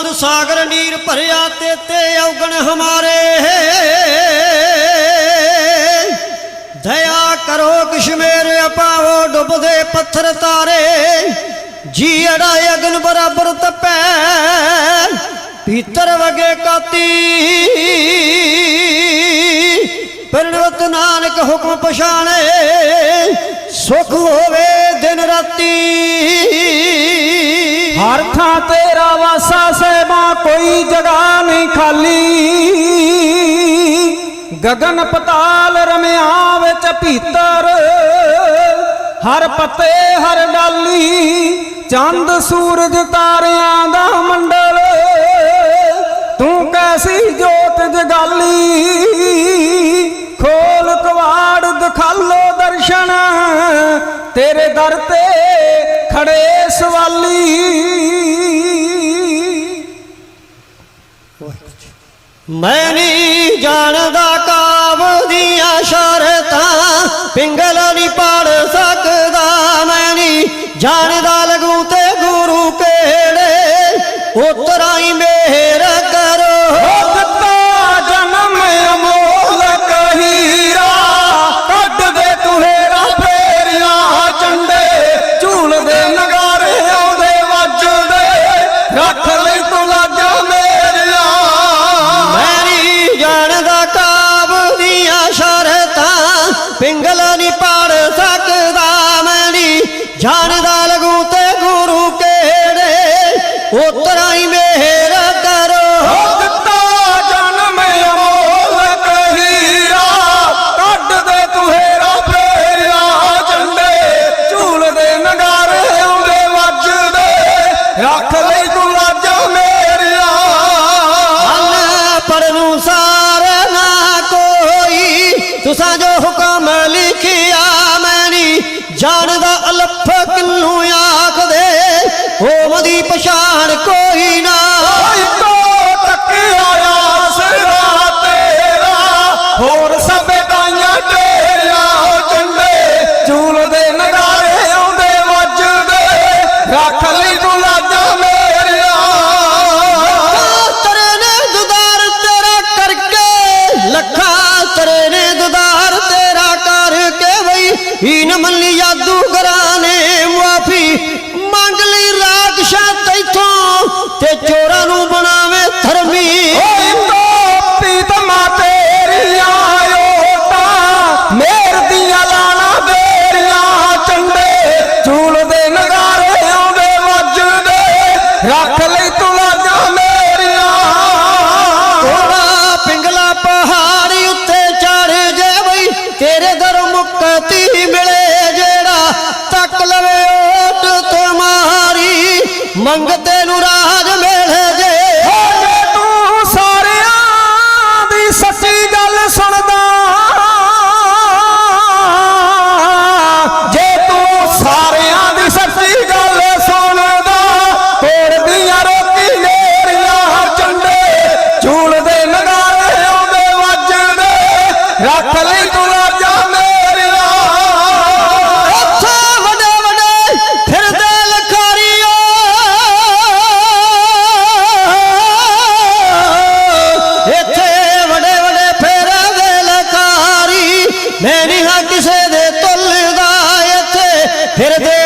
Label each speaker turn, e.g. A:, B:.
A: ਅਨੰਦ ਸਾਗਰ ਨੀਰ ਭਰਿਆ ਤੇ ਤੇ ਔਗਣ ਹਮਾਰੇ। ਦਇਆ ਕਰੋ ਕਸ਼ਮੀਰ ਅਪਾਵੋ ਡੁੱਬਦੇ ਪੱਥਰ ਤਾਰੇ। ਜੀ ਅੜਾ ਅਗਨ ਬਰਾਬਰ ਤਪੈ, ਭੀਤਰ ਵਗੇ ਕਾਤੀ। ਪਰਣਵਤ ਨਾਨਕ ਹੁਕਮ ਪਛਾਣੇ, ਸੁਖ ਹੋਵੇ ਦਿਨ ਰਾਤੀ।
B: ਹਰ ਥਾਂ ਤੇਰਾ ਵਾਸਾ ਸਹਿਬਾ ਕੋਈ ਜਗ੍ਹਾ ਨਹੀਂ ਖਾਲੀ। ਗਗਨ ਪਤਾਲ ਰਮਿਆ ਵਿੱਚ ਭੀਤਰ, ਹਰ ਪੱਤੇ ਹਰ ਡਾਲੀ, ਚੰਦ ਸੂਰਜ ਤਾਰਿਆਂ ਦਾ ਮੰਡਲ। ਤੂੰ ਕੈਸੀ ਜੋਤ ਜਗਾਲੀ, ਖੋਲ ਕਵਾੜ ਦਿਖਾਲੋ ਦਰਸ਼ਨ। ਤੇਰੇ ਦਰ ਤੇ
A: ਮੈਂ ਨਹੀਂ ਜਾਣਦਾ ਕਾਬ ਦੀਆਂ ਸ਼ਰਤਾਂ ਪਿੰਗਲ ਨਹੀਂ ਪਾੜ ਜਾਣਦਾ ਲਗੂ ਤੇ ਗੁਰੂ ਕਿਹੜੇ? ਉਤਰਾਈ ਮੇਰ ਕਰੋ
B: ਉਹ ਦਿੱਤਾ ਜਨਮ ਅਮੋਲਕ ਹੀਰਾ ਕੱਢ ਦੇ ਤੁਹੇਰਾ ਫੇਰੀਆਂ ਚੰਡੇ। ਝੂਲਦੇ ਨਗਾਰੇ ਆਉਂਦੇ ਵੱਜਦੇ। ਰੱਖ ਲਈ ਤੂੰ ਲਾਜਾਂ ਮੇਰੀਆਂ।
A: ਅੰਨ ਪਰ ਨੂੰ ਸਾਰ ਨਾ ਕੋਈ। ਤੁਸਾਂ ਜੋ ਹੁਕਮ ਪਛਾਣ ਕੋਈ ਨਾ।
B: ਤੋ ਤੱਕਿਆ ਆਸਰਾ ਤੇਰਾ। ਹੋਰ ਸਭੇ ਤਾਈਆਂ ਤੇਰੀਆਂ ਚੰਡੇ ਝੂਲਦੇ ਨਗਾਰੇ ਆਉਂਦੇ ਵੱਜਦੇ। ਰੱਖ ਲਈ
A: ਥਲੇ ਤੋਂ ਆ ਜਾ ਮੇਰਿਆ ਉੱਥੇ ਵੱਡੇ ਵੱਡੇ ਫਿਰਦੇ ਲਖਾਰੀਓ। ਇੱਥੇ ਵੱਡੇ ਵੱਡੇ ਫਿਰਦੇ ਲਖਾਰੀ। ਮੈਂ
B: ਨਹੀਂ ਹਾਂ ਕਿਸੇ ਦੇ ਤੁਲਦਾ। ਇੱਥੇ ਫਿਰਦੇ